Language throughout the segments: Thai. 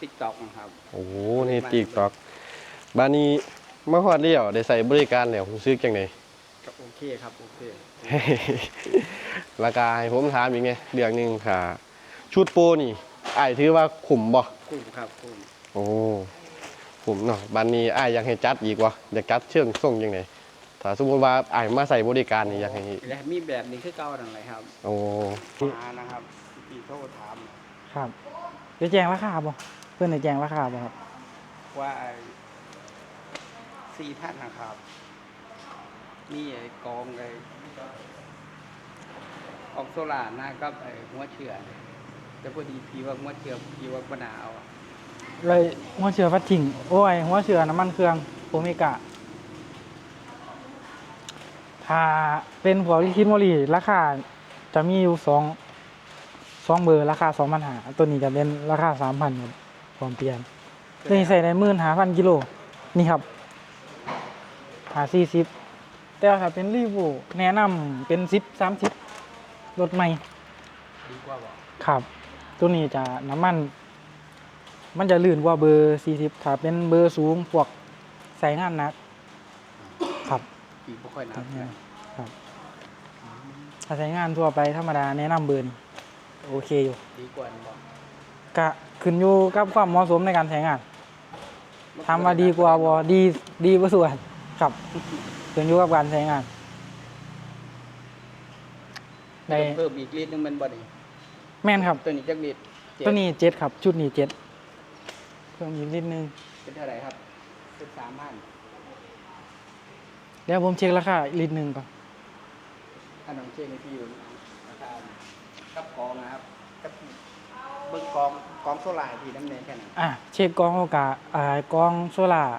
ติ๊กต็อกครับ โอ้โหนี่ติ๊กต็อกบานี้มาฮอดเลี้ยวได้ใส่บริการแล้วผมซื้อจังไดก็โอเคครับโอเคราคาให้ผมถามอีกไงเรื่องหนึงค่ะ ชุดโปรนี่อ้ายถือว่าคุ้มบ่คุ้มครับคุ้มโอ้คุ้มเนาะบัดนี้อ้ายอยากให้จัดอีกวะอยากจัดเชิงส่งจังไดถ้าสมมุติว่าอ้ายมาใส่บริการนี่อยากให้และมีแบบนี้คือเก่าดังไรครับ โอ้มานะครับพี่โทรถามครับได้แจ้งราคาบ่ เพื่อนได้แจ้งราคาบ่ครับว่าสี่ท่านนะครับ นี่ไอ้กองไอ้กองโซล่าร์หน้ากับไอ้หัวเชื่อแต่พอดีพี่ว่าหัวเชื่อพี่ว่าปัญหาเอาอะเลยหัวเชื้อฟัดทิ้งโอ้ยหัวเชื้อน้ำมันเครื่องโอเมก้าถ้าเป็นพวกลิคิดโมลีราคาจะมีอยู่สองสองเบอร์ราคาสองพันหาตัวนี้จะเป็นราคาสามพันครับ พร้อมเปลี่ยนตัวนี้ใส่ในหมื่นหาพันกิโลนี่ครับหาสี่สิบแต่ว่าถ้าเป็นรีวิวแนะนำเป็นสิบสามสิบรถใหม่ดีกว่าบอกครับ ตัวนี้จะน้ำมัน มันจะลื่นกว่าเบอร์40ถ้าเป็นเบอร์สูงพวกใส่งานหนัก ครับพี่ไม่ค่อยนัตัวบนี้ครับถ้าใช้งานทั่วไปธรรมดาแนะนำเบอร์นี้โอเคอยู่ ดีกว่าบอกกะ ขึ้นอยู่กับความเหมาะสมในการใช้งานทำมาดีกว่าบ่ดีดีกว่าส่วนครับขึ้นอยู่กับการใช้งานได้เพิ่มอีกลิตรหนึงมันบ่ดีแม่นครับตัวนี้จักลิตรเจ็ดตัวนี้เจ็ดครับ ชุดนี้เจ็ดเพิ่มอีกนิดนึงเป็นเท่าไหร่ครับเป็นสามพันเดี๋ยวผมเช็คราคาอีกนิดนึงก่อนถ้าน้องเช่นให้พี่อยู่ราคากับกองนะครับกับเบิ้งกอง กองโซล่าร์ที่น้ำเนยแค่นั้น อะเช็คกรองอากาศอ่ากรองโซล่าร์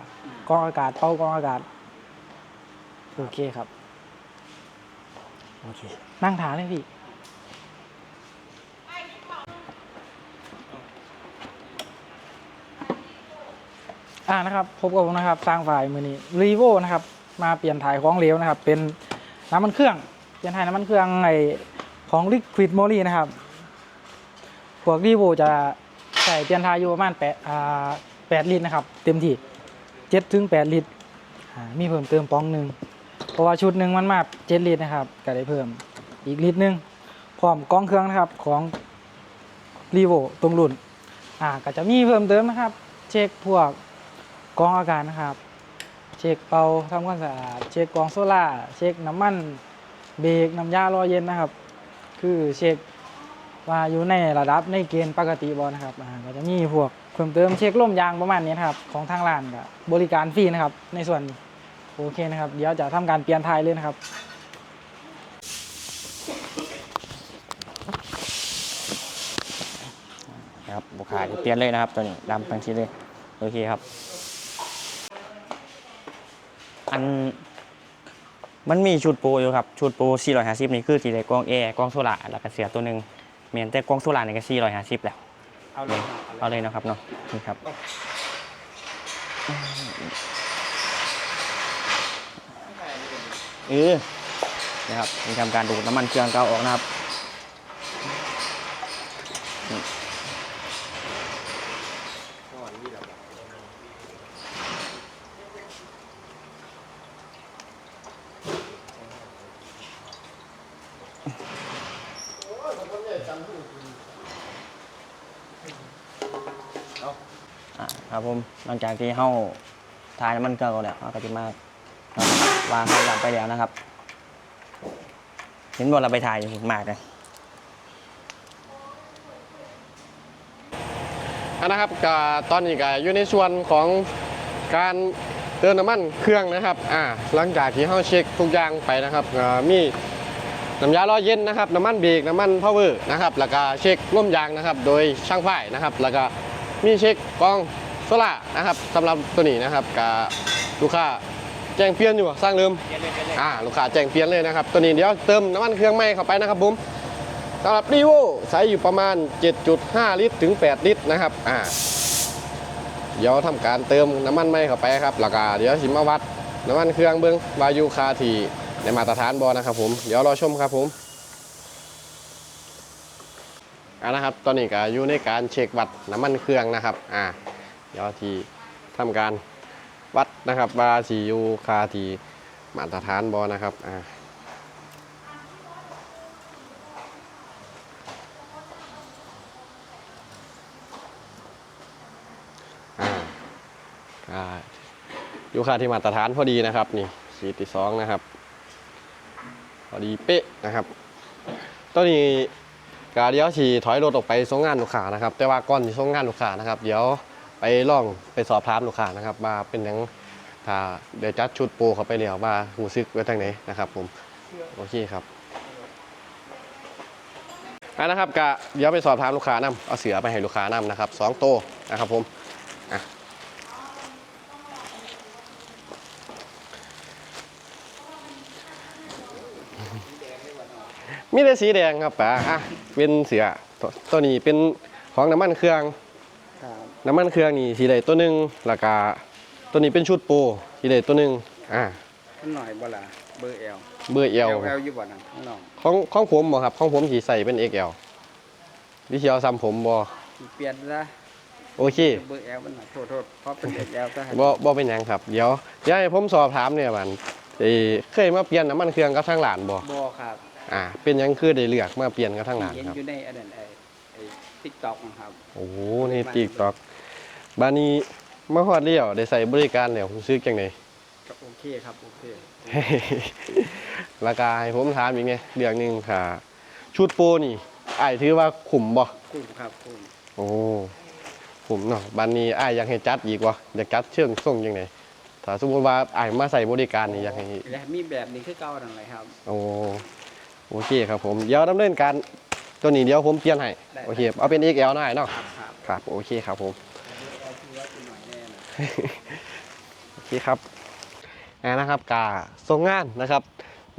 กรองอากาศเป่ากรองอากาศ โอเคครับ โอเค นั่งถามเลยพี่ อ่านะครับพบกับผมนะครับสร้างฝ่ายมือนี้รีโวนะครับ มาเปลี่ยนถ่ายของเหลวนะครับ เป็นน้ำมันเครื่อง เปลี่ยนถ่ายน้ำมันเครื่องไอของ Liquid m o l y นะครับ พวกรีโวจะ ใส่เปลี่ยนถ่ายอยู่ประมาณแปดอ่าแปดลิตรนะครับ เต็มที่เจ็ดถึงแปดลิตรมีเพิ่มเติมปองหนึ่งเพราะว่าชุดหนึ่งมันมาเจ็ดลิตรนะครับก็ได้เพิ่มอีกลิตรหนึ่งพร้อมกล้องเครื่องนะครับของรีโวตรงรุ่นอ่าก็จะมีเพิ่มเติมนะครับ เช็คพวกกองอากาศนะครับ เช็คเป่าทำความสะอาดเช็คกองโซล่าเช็คน้ำมันเบรกน้ำยารอเย็นนะครับ คือเช็ค ว่าอยู่ในระดับในเกณฑ์ปกติบอนะครับอ่าก็จะมีพวกเพิ่มเติมเช็คล่มยางประมาณนี้นะครับของทางร้านก็บริการฟรีนะครับ ในส่วนโอเคนะครับ เดี๋ยวจะทำการเปลี่ยนทายเลยนะครับครับบุคคาจะเปลี่ยนเลยนะครับตัวนี้ดำทั้งชิ้นเลยโอเคครับ อันมันมีชุดโปรอยู่ครับ ชุดโปร450 นี่คือสีได้กองแอร์กองโซล่าแล้วก็เสียตัวหนึ่ง มียนแต่กล้องโซล่าร์นี่ก็450แล้ว เอาเลยเอาเลยนะครับเนาะนี่ครับเออนะครับมีทำการดูดน้ำมันเครื่องเก่าออกนะครับ ครับผมหลังจากที่เข้าทายน้ำมันเครื่องแล้วเราก็จะมาวางให้หลังไปแล้วนะครับ เห็นบอเราไปถ่ายอยู่มากเลยอันนะครับก็ตอนนี้ก็อยู่ในส่วนของการเติมน้ำมันเครื่องนะครับอ่าหลังจากที่เราเช็คทุกอย่างไปนะครับมีน้ำยาล้อเย็นนะครับน้ำมันเบรกน้ำมันพาวเวอร์นะครับแล้วก็เช็คร่มยางนะครับ โดยช่างฝ่ายนะครับ แล้วก็มีเช็คกล้อง โซล่าร์นะครับสำหรับตัวนี้นะครับกับลูกค้าแจ้งเปลี่ยนอยู่สร้างเริ่มอ่าลูกค้าแจ้งเปลี่ยนเลยนะครับ ตัวนี้เดี๋ยวเติมน้ำมันเครื่องใหม่เข้าไปนะครับผมสำหรับรีโวใช้อยู่ประมาณ 7.5 ลิตรถึง 8 ลิตรนะครับอ่าเดี๋ยวทำการเติมน้ำมันไม่เข้าไปครับแล้วก็เดี๋ยวสิมาวัดน้ำมันเครื่องเบิ้งวาอยูคาที่ในมาตรฐานบอนะครับผมเดี๋ยวรอชมครับผมอ่านะครับ ตอนนี้ก็อยู่ในการเช็ควัดน้ำมันเครื่องนะครับอ่า เดี๋ยวที่ทำการวัดนะครับว่าสีอยู่คาที่มาตรฐานบอนะครับอ่าอยู่ค่าที่มาตรฐานพอดีนะครับนี่ขีดที่สองนะครับ พอดีเป๊ะนะครับตอนนี้กาเดี๋ยวฉีถอยรถออกไปส่งงานลูกค้านะครับ แต่ว่าก่อนที่ส่งงานลูกค้านะครับ เดี๋ยว ไปล่องไปสอบถามลูกค้านะครับว่าเป็นหยังถ้าเดี๋ยวจัดชุดโปรเขาไปแล้วว่าหูซึกไว้ทางไหนนะครับผมโอเคครับอะนะครับกะเดี๋ยวไปสอบถามลูกค้านํเอาเสือไปให้ลูกค้านํนะครับสองโตนะครับผมมีแต่สีแดงครับป๋าอะเป็นเสือตัวตัวนี้เป็นของน้ำมันเครื่อง น้ำมันเครื่องนี่สีใดตัวหนึ่งแล้วก็ตัวนี้เป็นชุดโปรสีใดตัวหนึ่งอ่ามันหน่อยบ่ล่ะเบอร์เอลเบอร์เอลเอลอยู่บ่นั่นข้างนอกของของผมบ่ครับของผมสีใส่เป็น XL ดิเชียวซ้ำผมบ่เปลี่ยนซะโอเคเบอร์เอลมันหน่อยโทษโทษเพราะเป็นเอลซะบ่บ่เป็นหยังครับ เดี๋ยวเดี๋ยวให้ผมสอบถามเนี่ยมันเอ้เคยมาเปลี่ยนน้ำมันเครื่องกับทางหลานบ่บ่ครับอ่าเป็นหยังคือได้เลือกมาเปลี่ยนกับทางหลานเห็นครับอยู่ในอันนั้นไอ้ไอ้ TikTok นะครับโอ้โหนี่ติ๊กตอก บานี้มาฮอดเลี้ยวได้ใส่บริการแล้วผมซื้อจังไดก็โอเคครับโอเคราคาให้ผมถามอีกเนี่ยเรื่องหนึงค่ะ ชุดโปรนี่อ้ายถือว่าคุ้มบ่คุ้มครับคุ้มโอ้คุ้มเนาะบัดนี้อ้ายอยากให้จัดอีกบ่อยากจัดเชิงส่งจังไดถ้าสมมุติว่าอ้ายมาใส่บริการนี่อยากให้และมีแบบนี้คือเก่านั่นแหละครับ โอ้โอเคครับผมเดี๋ยวดำเนินการตัวนี้เดี๋ยวผมเปลี่ยนให้ได้ โอเคเอาเป็น XL หน่อยเนาะครับ ครับครับโอเคครับผม โอเคครับอ่นะครับกาส่งงานนะครับ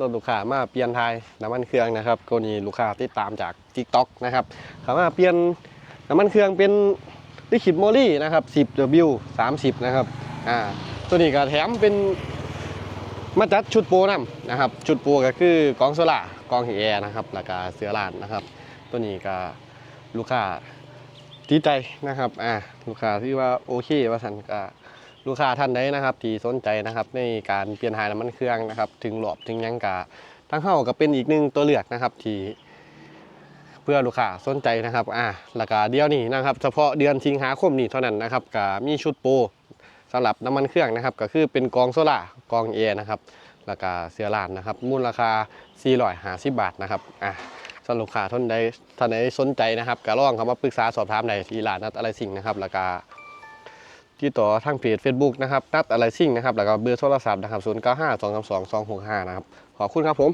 รถลูกค้ามาเปลี่ยนไทยน้ำมันเครื่องนะครับก็นี่ลูกค้าติดตามจาก TikTok นะครับเขามาเปลี่ยนน้ำมันเครื่องเป็นลิขิตโมลี่นะครับ 10W 30 นะครับอ่าตัวนี้ก็แถมเป็นมาจัดชุดโปรนํนะครับ ชุดโปรก็คือกองโซล่ากองแอร์นะครับแล้วก็เสือลานนะครับ ตัวนี้ก็ลูกค้า ดีใจนะครับอ่าลูกค้าที่ว่าโอเคว่าสันก็ลูกค้าท่านใดนะครับ ที่สนใจนะครับในการเปลี่ยนถ่ายน้ำมันเครื่องนะครับ ถึงหลอบถึงยังกะทั้งเฮาก็เป็นอีกหนึ่งตัวเลือกนะครับที่เพื่อลูกค้าสนใจนะครับอ่าแล้วก็เดียวนี้นะครับ เฉพาะเดือนสิงหาคมนี้เท่านั้นนะครับก็มีชุดโปรสำหรับน้ำมันเครื่องนะครับ ก็คือเป็นกองโซล่ากองเอนะครับแล้วก็เสือลานนะครับมูลราคา450บาทนะครับอ่า สำหรับลูกค้าท่านใดท่านใดสนใจนะครับก็ลองเข้ามาปรึกษาสอบถามได้ที่ร้านนัดอะไรสิ่งนะครับแล้วก็ที่ต่อทางเพจ Facebook นะครับนัดอะไรสิ่งนะครับแล้วก็เบอร์โทรศัพท์นะครับ0 9 5 2 3 2 2 6 5นะครับขอบคุณครับผม